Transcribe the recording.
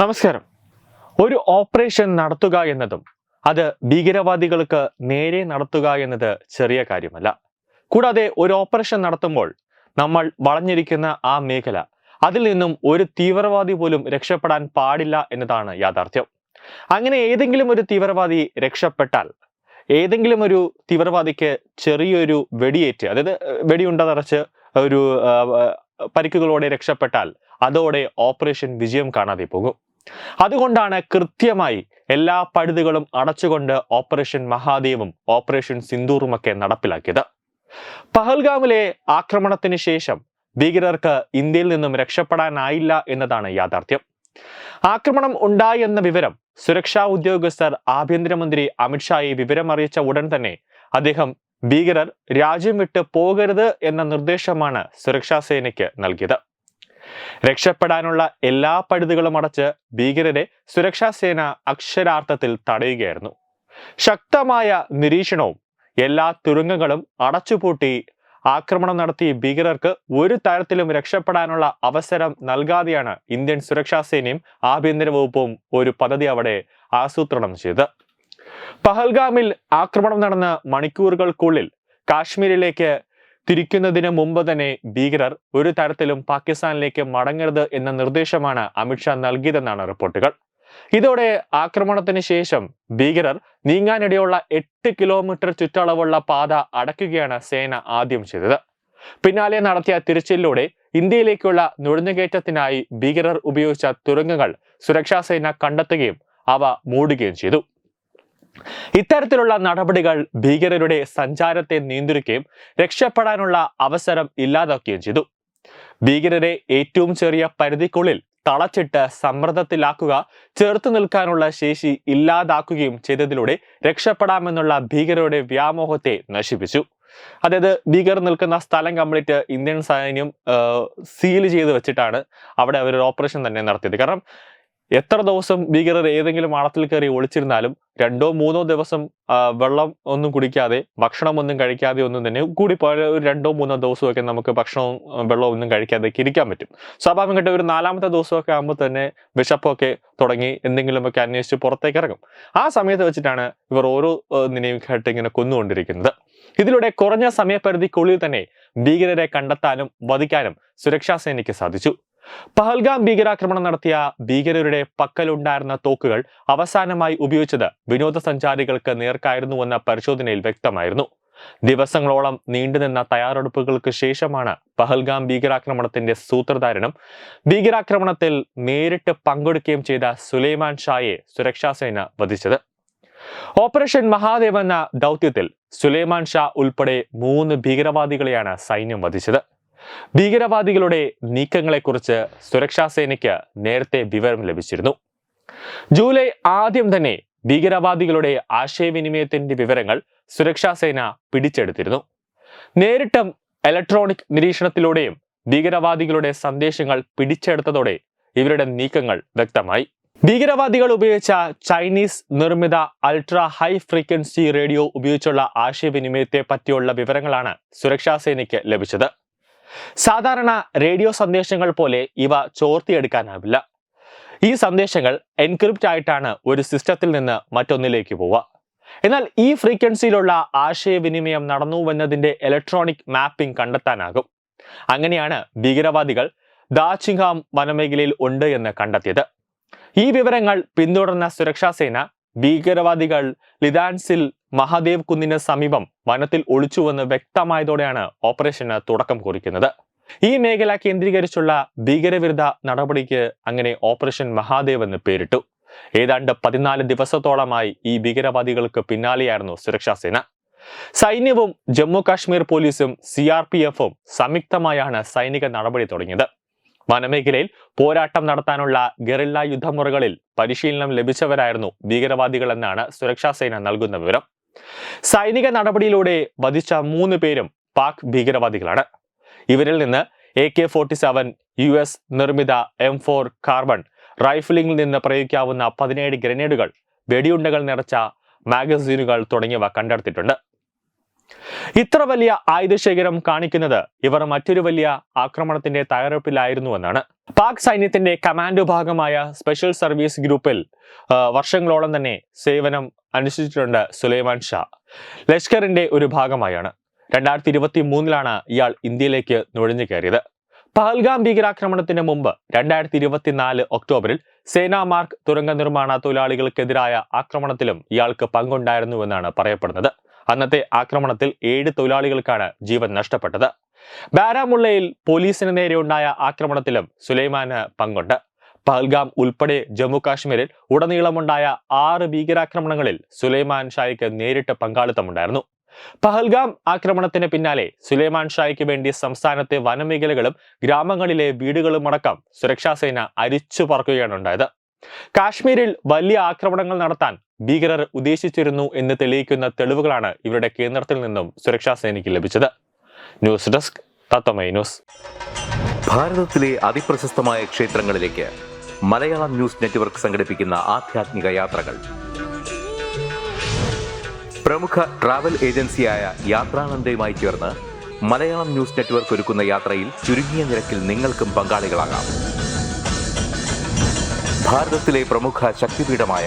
നമസ്കാരം. ഒരു ഓപ്പറേഷൻ നടത്തുക എന്നതും അത് ഭീകരവാദികൾക്ക് നേരെ നടത്തുക എന്നത് ചെറിയ കാര്യമല്ല. കൂടാതെ ഒരു ഓപ്പറേഷൻ നടത്തുമ്പോൾ നമ്മൾ വളഞ്ഞിരിക്കുന്ന ആ മേഖല അതിൽ നിന്നും ഒരു തീവ്രവാദി പോലും രക്ഷപ്പെടാൻ പാടില്ല എന്നതാണ് യാഥാർത്ഥ്യം. അങ്ങനെ ഏതെങ്കിലും ഒരു തീവ്രവാദി രക്ഷപ്പെട്ടാൽ ഏതെങ്കിലും ഒരു തീവ്രവാദിക്ക് ചെറിയൊരു വെടിയേറ്റ് അതായത് വെടിയുണ്ടതറച്ച് ഒരു പരിക്കുകളോടെ രക്ഷപ്പെട്ടാൽ അതോടെ ഓപ്പറേഷൻ വിജയം കാണാതെ പോകും. അതുകൊണ്ടാണ് കൃത്യമായി എല്ലാ പഴുതുകളും അടച്ചുകൊണ്ട് ഓപ്പറേഷൻ മഹാദേവും ഓപ്പറേഷൻ സിന്ദൂറുമൊക്കെ നടപ്പിലാക്കിയത്. പഹൽഗാമിലെ ആക്രമണത്തിന് ശേഷം ഭീകരർക്ക് ഇന്ത്യയിൽ നിന്നും രക്ഷപ്പെടാനായില്ല എന്നതാണ് യാഥാർത്ഥ്യം. ആക്രമണം ഉണ്ടായി എന്ന വിവരം സുരക്ഷാ ഉദ്യോഗസ്ഥർ ആഭ്യന്തരമന്ത്രി അമിത്ഷായെ വിവരമറിയിച്ച ഉടൻ തന്നെ അദ്ദേഹം ഭീകരർ രാജ്യം വിട്ട് പോകരുത് എന്ന നിർദ്ദേശമാണ് സുരക്ഷാ സേനയ്ക്ക് നൽകിയത്. രക്ഷപ്പെടാനുള്ള എല്ലാ പഴുതുകളും അടച്ച് ഭീകരരെ സുരക്ഷാസേന അക്ഷരാർത്ഥത്തിൽ തടയുകയായിരുന്നു. ശക്തമായ നിരീക്ഷണവും എല്ലാ തുരങ്കങ്ങളും അടച്ചുപൂട്ടി ആക്രമണം നടത്തി ഭീകരർക്ക് ഒരു തരത്തിലും രക്ഷപ്പെടാനുള്ള അവസരം നൽകാതെയാണ് ഇന്ത്യൻ സുരക്ഷാ സേനയും ആഭ്യന്തര വകുപ്പും ഒരു പദ്ധതി അവിടെ ആസൂത്രണം ചെയ്തത്. പഹൽഗാമിൽ ആക്രമണം നടന്ന മണിക്കൂറുകൾക്കുള്ളിൽ കാശ്മീരിലേക്ക് തിരിക്കുന്നതിന് മുമ്പ് തന്നെ ഭീകരർ ഒരു തരത്തിലും പാകിസ്ഥാനിലേക്ക് മടങ്ങരുത് എന്ന നിർദ്ദേശമാണ് അമിത്ഷാ നൽകിയതെന്നാണ് റിപ്പോർട്ടുകൾ. ഇതോടെ ആക്രമണത്തിന് ശേഷം ഭീകരർ നീങ്ങാനിടയുള്ള എട്ട് കിലോമീറ്റർ ചുറ്റളവുള്ള പാത അടക്കുകയാണ് സേന ആദ്യം ചെയ്തത്. പിന്നാലെ നടത്തിയ തിരച്ചിലിലൂടെ ഇന്ത്യയിലേക്കുള്ള നുഴഞ്ഞുകയറ്റത്തിനായി ഭീകരർ ഉപയോഗിച്ച തുരങ്കങ്ങൾ സുരക്ഷാസേന കണ്ടെത്തുകയും അവ മൂടുകയും ചെയ്തു. ഇത്തരത്തിലുള്ള നടപടികൾ ഭീകരരുടെ സഞ്ചാരത്തെ നിയന്ത്രിക്കുകയും രക്ഷപ്പെടാനുള്ള അവസരം ഇല്ലാതാക്കുകയും ചെയ്തു. ഭീകരരെ ഏറ്റവും ചെറിയ പരിധിക്കുള്ളിൽ തളച്ചിട്ട് സമ്മർദ്ദത്തിലാക്കുക ചെറുത്തു നിൽക്കാനുള്ള ശേഷി ഇല്ലാതാക്കുകയും ചെയ്തതിലൂടെ രക്ഷപ്പെടാമെന്നുള്ള ഭീകരരുടെ വ്യാമോഹത്തെ നശിപ്പിച്ചു. അതായത് ഭീകർ നിൽക്കുന്ന സ്ഥലം കംപ്ലീറ്റ് ഇന്ത്യൻ സൈന്യം സീൽ ചെയ്ത് വെച്ചിട്ടാണ് അവിടെ അവർ ഓപ്പറേഷൻ തന്നെ നടത്തിയത്. കാരണം എത്ര ദിവസം ഭീകരർ ഏതെങ്കിലും ആളത്തിൽ കയറി ഒളിച്ചിരുന്നാലും രണ്ടോ മൂന്നോ ദിവസം വെള്ളം ഒന്നും കുടിക്കാതെ ഭക്ഷണം ഒന്നും കഴിക്കാതെ ഒന്നും തന്നെ കൂടി ഒരു രണ്ടോ മൂന്നോ ദിവസമൊക്കെ നമുക്ക് ഭക്ഷണവും വെള്ളവും ഒന്നും കഴിക്കാതെ ഇരിക്കാൻ പറ്റും. സ്വാഭാവികമായിട്ട് ഒരു നാലാമത്തെ ദിവസമൊക്കെ ആകുമ്പോൾ തന്നെ വിശപ്പൊക്കെ തുടങ്ങി എന്തെങ്കിലുമൊക്കെ അന്വേഷിച്ച് പുറത്തേക്ക് ഇറങ്ങും. ആ സമയത്ത് വെച്ചിട്ടാണ് ഇവർ ഓരോ നിனைவுകായിട്ട് ഇങ്ങനെ കൊന്നുകൊണ്ടിരിക്കുന്നത്. ഇതിലൂടെ കുറഞ്ഞ സമയപരിധിക്കുള്ളിൽ തന്നെ ഭീകരരെ കണ്ടെത്താനും വധിക്കാനും സുരക്ഷാ സേനയ്ക്ക് സാധിച്ചു. പഹൽഗാം ഭീകരാക്രമണം നടത്തിയ ഭീകരരുടെ പക്കലുണ്ടായിരുന്ന തോക്കുകൾ അവസാനമായി ഉപയോഗിച്ചത് വിനോദസഞ്ചാരികൾക്ക് നേർക്കായിരുന്നുവെന്ന പരിശോധനയിൽ വ്യക്തമായിരുന്നു. ദിവസങ്ങളോളം നീണ്ടുനിന്ന തയ്യാറെടുപ്പുകൾക്ക് ശേഷമാണ് പഹൽഗാം ഭീകരാക്രമണത്തിന്റെ സൂത്രധാരനും ഭീകരാക്രമണത്തിൽ നേരിട്ട് പങ്കെടുക്കുകയും ചെയ്ത സുലൈമാൻ ഷായെ സുരക്ഷാസേന വധിച്ചത്. ഓപ്പറേഷൻ മഹാദേവ് എന്ന ദൗത്യത്തിൽ സുലൈമാൻ ഷാ ഉൾപ്പെടെ മൂന്ന് ഭീകരവാദികളെയാണ് സൈന്യം വധിച്ചത്. ഭീകരവാദികളുടെ നീക്കങ്ങളെക്കുറിച്ച് സുരക്ഷാ സേനയ്ക്ക് നേരത്തെ വിവരം ലഭിച്ചിരുന്നു. ജൂലൈ ആദ്യം തന്നെ ഭീകരവാദികളുടെ ആശയവിനിമയത്തിന്റെ വിവരങ്ങൾ സുരക്ഷാ സേന പിടിച്ചെടുത്തിരുന്നു. നേരിട്ടും ഇലക്ട്രോണിക് നിരീക്ഷണത്തിലൂടെയും ഭീകരവാദികളുടെ സന്ദേശങ്ങൾ പിടിച്ചെടുത്തതോടെ ഇവരുടെ നീക്കങ്ങൾ വ്യക്തമായി. ഭീകരവാദികൾ ഉപയോഗിച്ച ചൈനീസ് നിർമ്മിത അൾട്രാ ഹൈ ഫ്രീക്വൻസി റേഡിയോ ഉപയോഗിച്ചുള്ള ആശയവിനിമയത്തെ പറ്റിയുള്ള വിവരങ്ങളാണ് സുരക്ഷാ സേനയ്ക്ക് ലഭിച്ചത്. സാധാരണ റേഡിയോ സന്ദേശങ്ങൾ പോലെ ഇവ ചോർത്തിയെടുക്കാനാവില്ല. ഈ സന്ദേശങ്ങൾ എൻക്രിപ്റ്റ് ആയിട്ടാണ് ഒരു സിസ്റ്റത്തിൽ നിന്ന് മറ്റൊന്നിലേക്ക് പോവുക. എന്നാൽ ഈ ഫ്രീക്വൻസിയിലുള്ള ആശയവിനിമയം നടന്നുവെന്നതിന്റെ ഇലക്ട്രോണിക് മാപ്പിംഗ് കണ്ടെത്താനാകും. അങ്ങനെയാണ് ഭീകരവാദികൾ ദാച്ചിങ്ഹാം വനമേഖലയിൽ ഉണ്ട് എന്ന് കണ്ടെത്തിയത്. ഈ വിവരങ്ങൾ പിന്തുടർന്ന സുരക്ഷാസേന ഭീകരവാദികൾ ലിദാൻസിൽ മഹാദേവ് കുന്നിന് സമീപം വനത്തിൽ ഒളിച്ചുവെന്ന് വ്യക്തമായതോടെയാണ് ഓപ്പറേഷന് തുടക്കം കുറിക്കുന്നത്. ഈ മേഖല കേന്ദ്രീകരിച്ചുള്ള ഭീകരവിരുദ്ധ നടപടിക്ക് അങ്ങനെ ഓപ്പറേഷൻ മഹാദേവ് എന്ന് പേരിട്ടു. ഏതാണ്ട് പതിനാല് ദിവസത്തോളമായി ഈ ഭീകരവാദികൾക്ക് പിന്നാലെയായിരുന്നു സുരക്ഷാ സേന. സൈന്യവും ജമ്മു കാശ്മീർ പോലീസും സി ആർ പി എഫും സംയുക്തമായാണ് സൈനിക നടപടി തുടങ്ങിയത്. വനമേഖലയിൽ പോരാട്ടം നടത്താനുള്ള ഗറില്ല യുദ്ധമുറകളിൽ പരിശീലനം ലഭിച്ചവരായിരുന്നു ഭീകരവാദികളെന്നാണ് സുരക്ഷാ സേന നൽകുന്ന വിവരം. സൈനിക നടപടിയിലൂടെ വധിച്ച മൂന്ന് പേരും പാക് ഭീകരവാദികളാണ്. ഇവരിൽ നിന്ന് A K forty seven U S നിർമ്മിത എം ഫോർ കാർബൺ റൈഫിളിംഗിൽ നിന്ന് പ്രയോഗിക്കാവുന്ന പതിനേഴ് ഗ്രനേഡുകൾ വെടിയുണ്ടകൾ നിറച്ച മാഗസീനുകൾ തുടങ്ങിയവ കണ്ടെടുത്തിട്ടുണ്ട്. ഇത്ര വലിയ ആയുധശേഖരം കാണിക്കുന്നത് ഇവർ മറ്റൊരു വലിയ ആക്രമണത്തിന്റെ തയ്യാറെടുപ്പിലായിരുന്നുവെന്നാണ്. പാക് സൈന്യത്തിന്റെ കമാൻഡോ ഭാഗമായ സ്പെഷ്യൽ സർവീസ് ഗ്രൂപ്പിൽ വർഷങ്ങളോളം തന്നെ സേവനം അനുഷ്ഠിച്ചിട്ടുണ്ട് സുലൈമാൻ ഷാ. ലഷ്കറിന്റെ ഒരു ഭാഗമായാണ്. രണ്ടായിരത്തി ഇരുപത്തി മൂന്നിലാണ് ഇയാൾ ഇന്ത്യയിലേക്ക് നുഴഞ്ഞു കയറിയത്. പഹൽഗാം ഭീകരാക്രമണത്തിന് മുമ്പ് രണ്ടായിരത്തി ഇരുപത്തിനാല് ഒക്ടോബറിൽ സേനാ മാർക്ക് തുരങ്ക നിർമ്മാണ തൊഴിലാളികൾക്കെതിരായ ആക്രമണത്തിലും ഇയാൾക്ക് പങ്കുണ്ടായിരുന്നുവെന്നാണ് പറയപ്പെടുന്നത്. അന്നത്തെ ആക്രമണത്തിൽ ഏഴ് തൊഴിലാളികൾക്കാണ് ജീവൻ നഷ്ടപ്പെട്ടത്. ബാരാമുള്ളയിൽ പോലീസിന് നേരെയുണ്ടായ ആക്രമണത്തിലും സുലൈമാന് പങ്കുണ്ട്. പഹൽഗാം ഉൾപ്പെടെ ജമ്മു കാശ്മീരിൽ ഉടനീളമുണ്ടായ ആറ് ഭീകരാക്രമണങ്ങളിൽ സുലൈമാൻ ഷായ്ക്ക് നേരിട്ട് പങ്കാളിത്തമുണ്ടായിരുന്നു. പഹൽഗാം ആക്രമണത്തിന് പിന്നാലെ സുലൈമാൻ ഷായ്ക്ക് വേണ്ടി സംസ്ഥാനത്തെ വനമേഖലകളും ഗ്രാമങ്ങളിലെ വീടുകളും അടക്കം സുരക്ഷാസേന അരിച്ചു പറക്കുകയാണ് ഉണ്ടായത്. കാശ്മീരിൽ വലിയ ആക്രമണങ്ങൾ നടത്താൻ ഭീകരർ ഉദ്ദേശിച്ചിരുന്നു എന്ന് തെളിയിക്കുന്ന തെളിവുകളാണ് ഇവരുടെ കേന്ദ്രത്തിൽ നിന്നും സുരക്ഷാ സേനയ്ക്ക് ലഭിച്ചത്. ന്യൂസ് ഡെസ്ക് തത്തമൈ ന്യൂസ്. ഭാരതത്തിലെ അതിപ്രശസ്തമായ ക്ഷേത്രങ്ങളിലേക്ക് മലയാളം ന്യൂസ് നെറ്റ്വർക്ക് സംഘടിപ്പിക്കുന്ന ആധ്യാത്മിക യാത്രകൾ. പ്രമുഖ ട്രാവൽ ഏജൻസിയായ യാത്രാനന്ദയുമായി ചേർന്ന് മലയാളം ന്യൂസ് നെറ്റ്വർക്ക് ഒരുക്കുന്ന യാത്രയിൽ ചുരുങ്ങിയ നിരക്കിൽ നിങ്ങൾക്കും പങ്കാളികളാകാം. ഭാരതത്തിലെ പ്രമുഖ ശക്തിപീഠമായ